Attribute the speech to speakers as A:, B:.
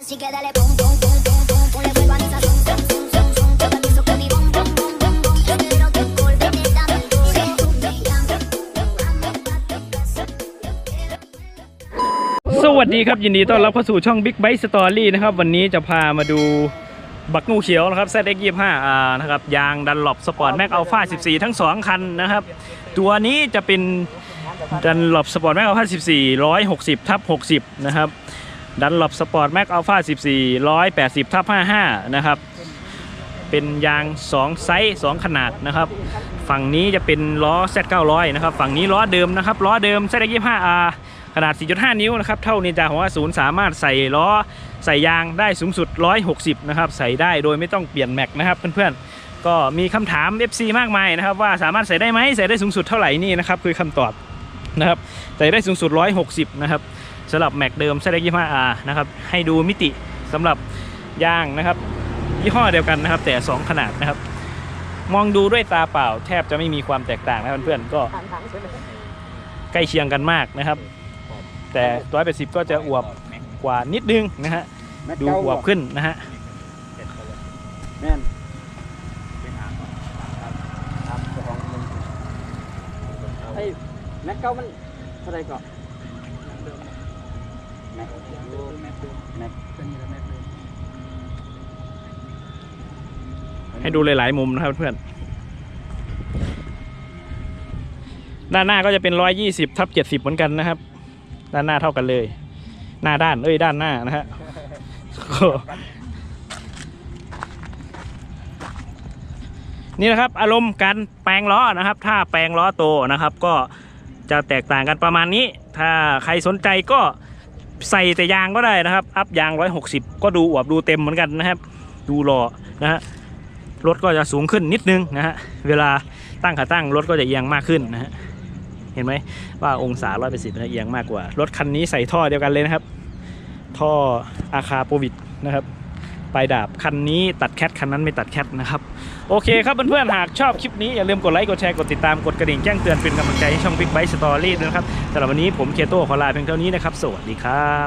A: Así que dale pum pum pum pum pum pum le vuelvo a mi sazón son son son son yo te pienso con mi bom bom bom bom bom yo quiero que volverte dame duro tú me llamas amo a tu casa yo quiero
B: สวัสดีครับ ยินดีต้อนรับเข้าสู่ช่อง Big Bite Story นะครับ วันนี้จะพามาดูบักงูเขียวนะครับ ZX25R นะครับยางดันหลบสปอร์ตแม็กอัลฟา14 ทั้ง 2 คันนะครับ ตัวนี้จะเป็นดันหลบสปอร์ตแม็กอัลฟา14 160ทับ60 นะครับ ดันหลบสปอร์ตแม็กอัลฟา14 180ทับ55 นะครับ เป็นยาง 2 ไซส์ 2 ขนาดนะครับ ฝั่งนี้จะเป็นล้อ Z900 นะครับ ฝั่งนี้ล้อเดิมนะครับ ล้อเดิม Z25R ขนาด 4.5 นิ้วนะครับ เท่านินจาของว่าศูนย์สามารถใส่ล้อใส่ยางได้สูงสุด 160 นะครับ ใส่ได้โดยไม่ต้องเปลี่ยนแม็กนะครับเพื่อนๆ ก็มีคำถาม FC มากมายนะครับ ว่าสามารถใส่ได้ไหมใส่ได้สูงสุดเท่าไหร่นี่นะครับคือคำตอบนะครับ ใส่ได้สูงสุด 160 นะครับ สำหรับแม็กเดิม ZX25R นะครับให้ดูมิติสำหรับยางนะครับยี่ห้อเดียวกันนะครับ แต่ 2 ขนาดนะครับ มองดูด้วยตาเปล่า แทบจะไม่มีความแตกต่างนะเพื่อนๆก็ใกล้เคียงกันมากนะครับ แต่ร้อยแปดสิบก็จะอวบกว่านิดนึงนะฮะดูอวบขึ้นนะฮะ
C: แม่นไอ้แม็กเก้ามันเท่าไหรก่อนแม็ก ม็ก
B: ให้ดูหลาย ๆ มุมนะครับเพื่อน ด้านหน้าก็จะเป็นร้อยยี่สิบทับเจ็ดสิบเหมือนกันนะครับ ด้านหน้าเท่ากันเลย หน้าด้าน เอ้ย ด้านหน้านะฮะนี่นะครับ อารมณ์การแปลงล้อนะครับ ถ้าแปลงล้อโตนะครับ ก็จะแตกต่างกันประมาณนี้ ถ้าใครสนใจก็ ใส่แต่ยางก็ได้นะครับ อัพยาง 160 ก็ดูอวบดูเต็มเหมือนกันนะครับ ดูหล่อนะฮะรถก็จะสูงขึ้นนิดนึงนะฮะเวลาตั้งขาตั้งรถก็จะเอียงมากขึ้นนะฮะเห็นไหมว่าองศาร้อยเป็นสิบนะเอียงมากกว่า รถคันนี้ใส่ท่อเดียวกันเลยนะครับ ท่ออาคาโปวิดนะครับ ปลายดาบคันนี้ตัดแคทคันนั้นไม่ตัดแคทนะครับ โอเคครับเพื่อนๆหากชอบคลิปนี้ อย่าลืมกดไลค์กดแชร์กดติดตามกดกระดิ่งแจ้งเตือนเป็นกำลังใจให้ช่อง Big Bite Story ด้วยนะครับสำหรับวันนี้ผมเคโต้ขอลาเพียงเท่านี้นะครับ สวัสดีครับ